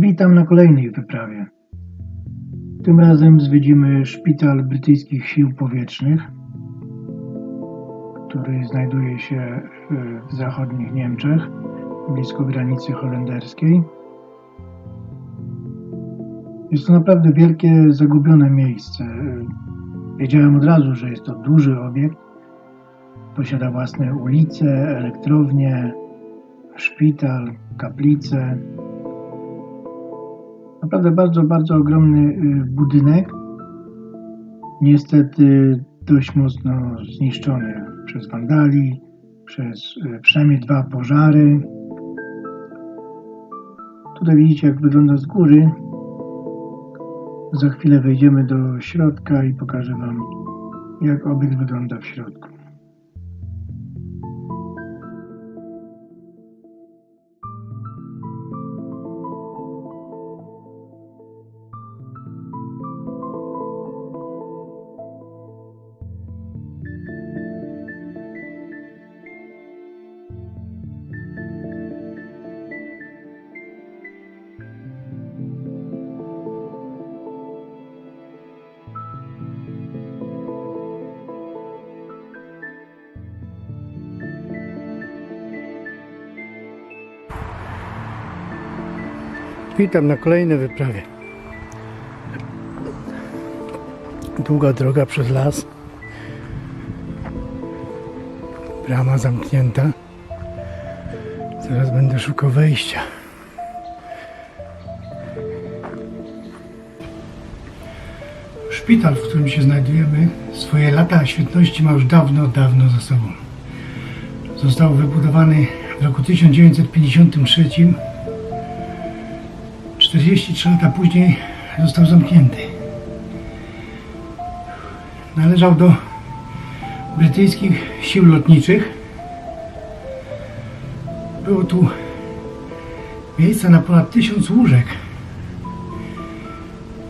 Witam na kolejnej wyprawie. Tym razem zwiedzimy szpital brytyjskich sił powietrznych, który znajduje się w- zachodnich Niemczech, blisko granicy holenderskiej. Jest to naprawdę wielkie, zagubione miejsce. Wiedziałem od razu, że jest to duży obiekt. Posiada własne ulice, elektrownie, szpital, kaplice. Naprawdę bardzo, bardzo ogromny y, budynek. Niestety dość mocno zniszczony przez wandali, przez y, przynajmniej dwa pożary. Tutaj widzicie, jak wygląda z góry. Za chwilę wejdziemy do środka i pokażę Wam, jak obiekt wygląda w środku. Witam na kolejnej wyprawie. Długa droga przez las. Brama zamknięta. Teraz będę szukał wejścia. Szpital, w którym się znajdujemy, swoje lata świetności ma już dawno, dawno za sobą. Został wybudowany w roku 1953 43 lata później został zamknięty. Należał do brytyjskich sił lotniczych. Było tu miejsce na ponad tysiąc łóżek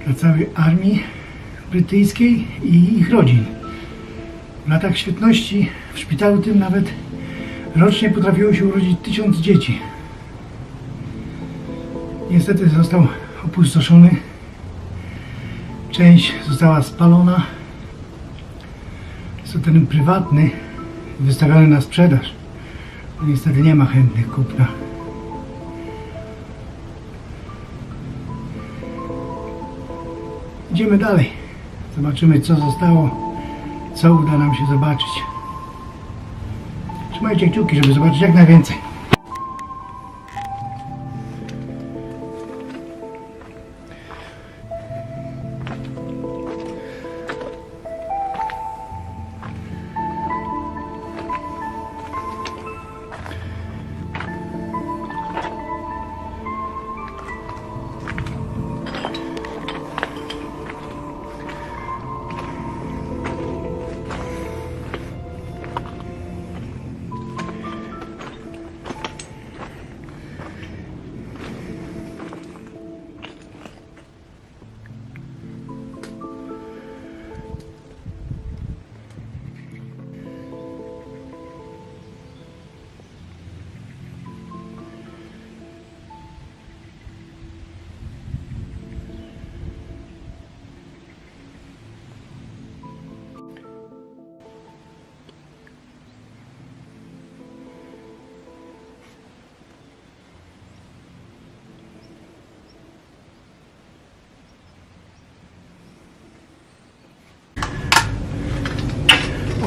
dla całej armii brytyjskiej i ich rodzin. W latach świetności w szpitalu tym nawet rocznie potrafiło się urodzić tysiąc dzieci. Niestety został opustoszony. Część została spalona. Jest to teren prywatny, wystawiony na sprzedaż. No Niestety nie ma chętnych kupna. Idziemy dalej. Zobaczymy co zostało, co uda nam się zobaczyć. Trzymajcie kciuki, żeby zobaczyć jak najwięcej.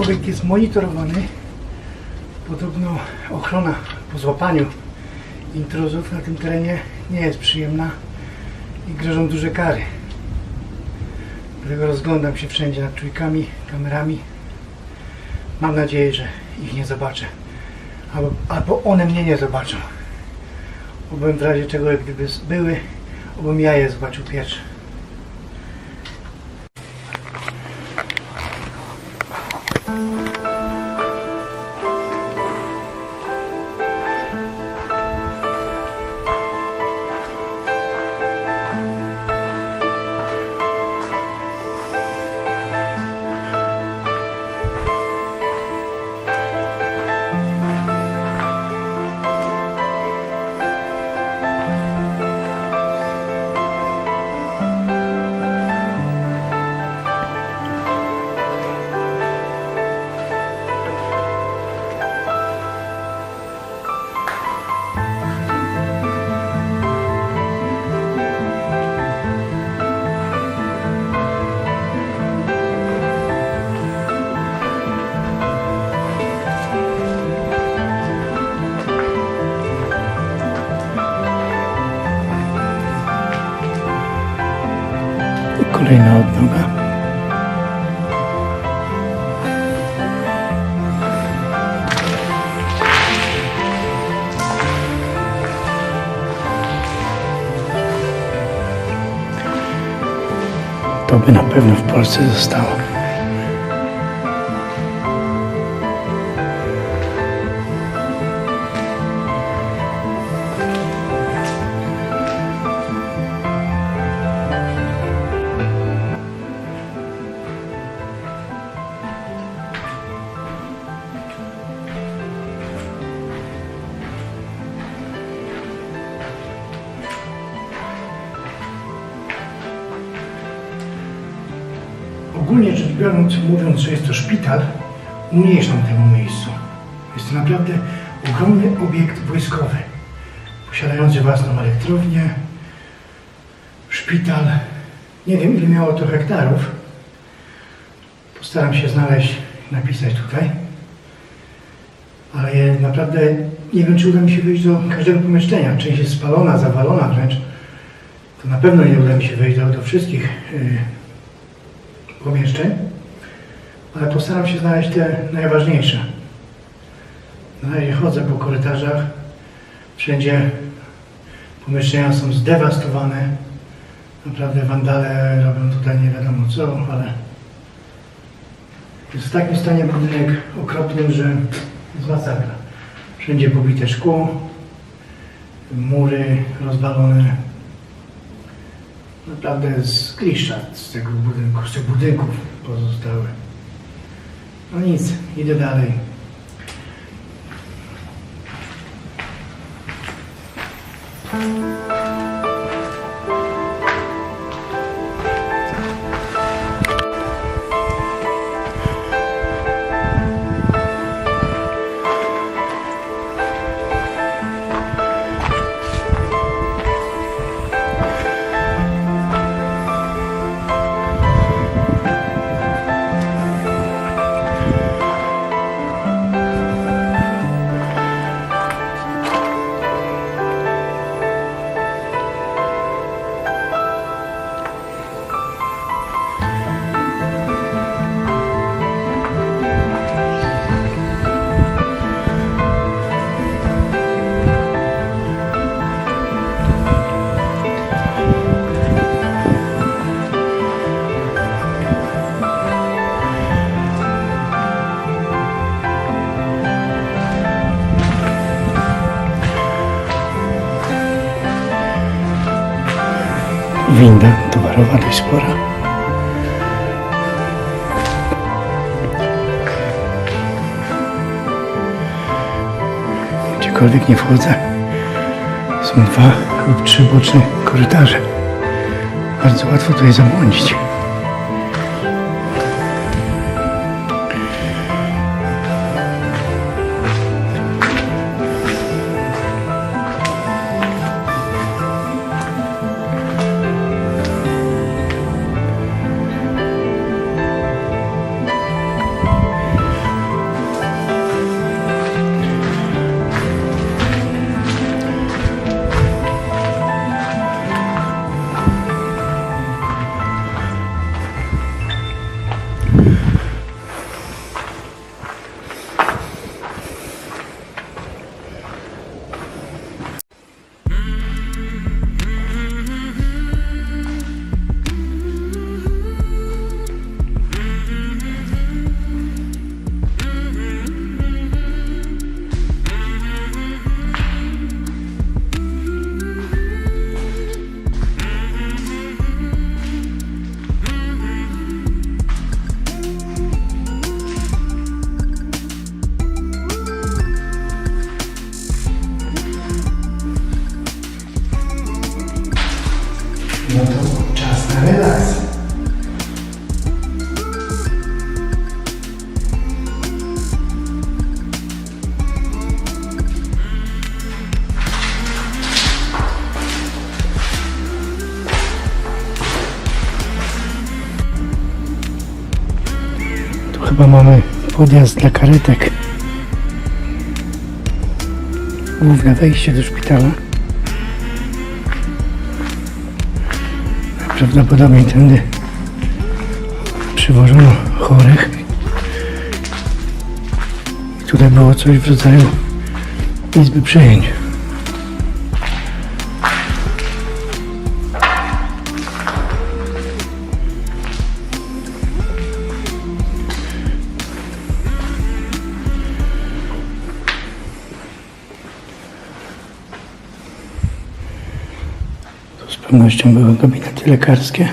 Obiekt jest monitorowany. Podobno ochrona po złapaniu intruzów na tym terenie nie jest przyjemna i grożą duże kary. Dlatego rozglądam się wszędzie nad czujkami, kamerami. Mam nadzieję, że ich nie zobaczę. Albo, albo one mnie nie zobaczą. Obym w razie czego, gdyby były, obym ja je zobaczył pierwszy. To by na pewno w Polsce zostało. Ogólnie rzecz biorąc, mówiąc, że jest to szpital, umniejszam temu miejscu. Jest to naprawdę ogromny obiekt wojskowy, posiadający własną elektrownię, szpital. Nie wiem, ile miało to hektarów. Postaram się znaleźć, napisać tutaj. Ale naprawdę nie wiem, czy uda mi się wyjść do każdego pomieszczenia. Część jest spalona, zawalona wręcz. To na pewno nie uda mi się wejść do, do wszystkich yy, pomieszczeń, ale postaram się znaleźć te najważniejsze. Na razie chodzę po korytarzach. Wszędzie pomieszczenia są zdewastowane. Naprawdę wandale robią tutaj nie wiadomo co, ale jest w takim stanie budynek okropnym, że jest masakra. Wszędzie pobite szkło, mury rozwalone. Naprawdę z kliszcza z tego budynku, z tych budynków pozostały. No nic, idę dalej. Winda dość spora. Gdziekolwiek nie wchodzę, są dwa lub trzy boczne korytarze. Bardzo łatwo tutaj zabłądzić. Chyba mamy podjazd dla karetek. Główne wejście do szpitala. Prawdopodobnie tędy przywożono chorych. Tutaj było coś w rodzaju izby przyjęć. Pewnością były gabinety lekarskie.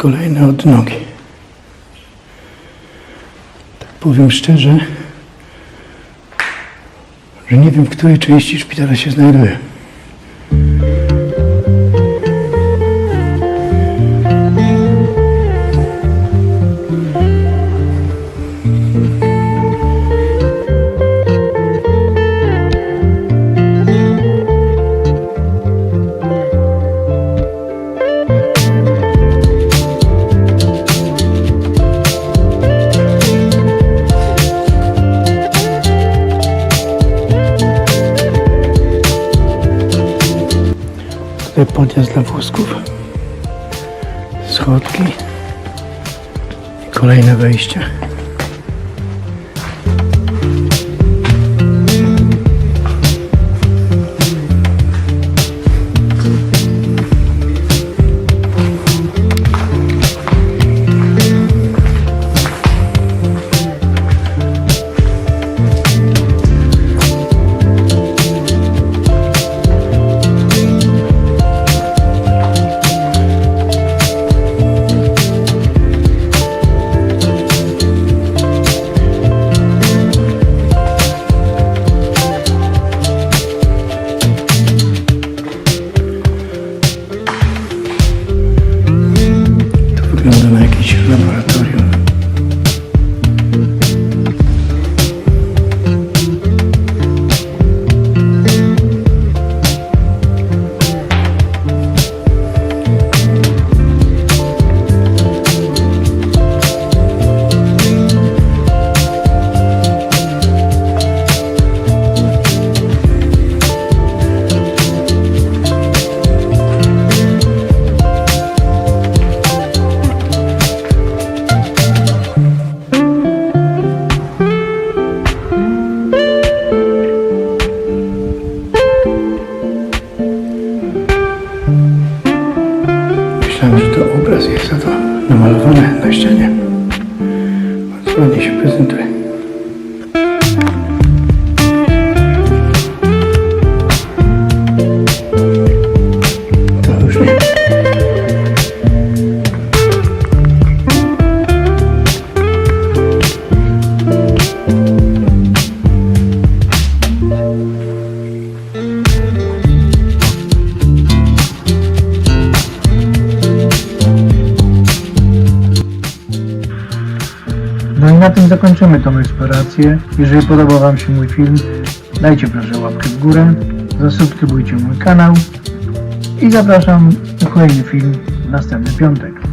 Kolejne odnogi. Tak powiem szczerze, że nie wiem, w której części szpitala się znajduję. Podjazd dla wózków, schodki i kolejne wejście. Na tym zakończymy tą eksplorację. Jeżeli podobał Wam się mój film, dajcie proszę łapkę w górę, zasubskrybujcie mój kanał i zapraszam na kolejny film w następny piątek.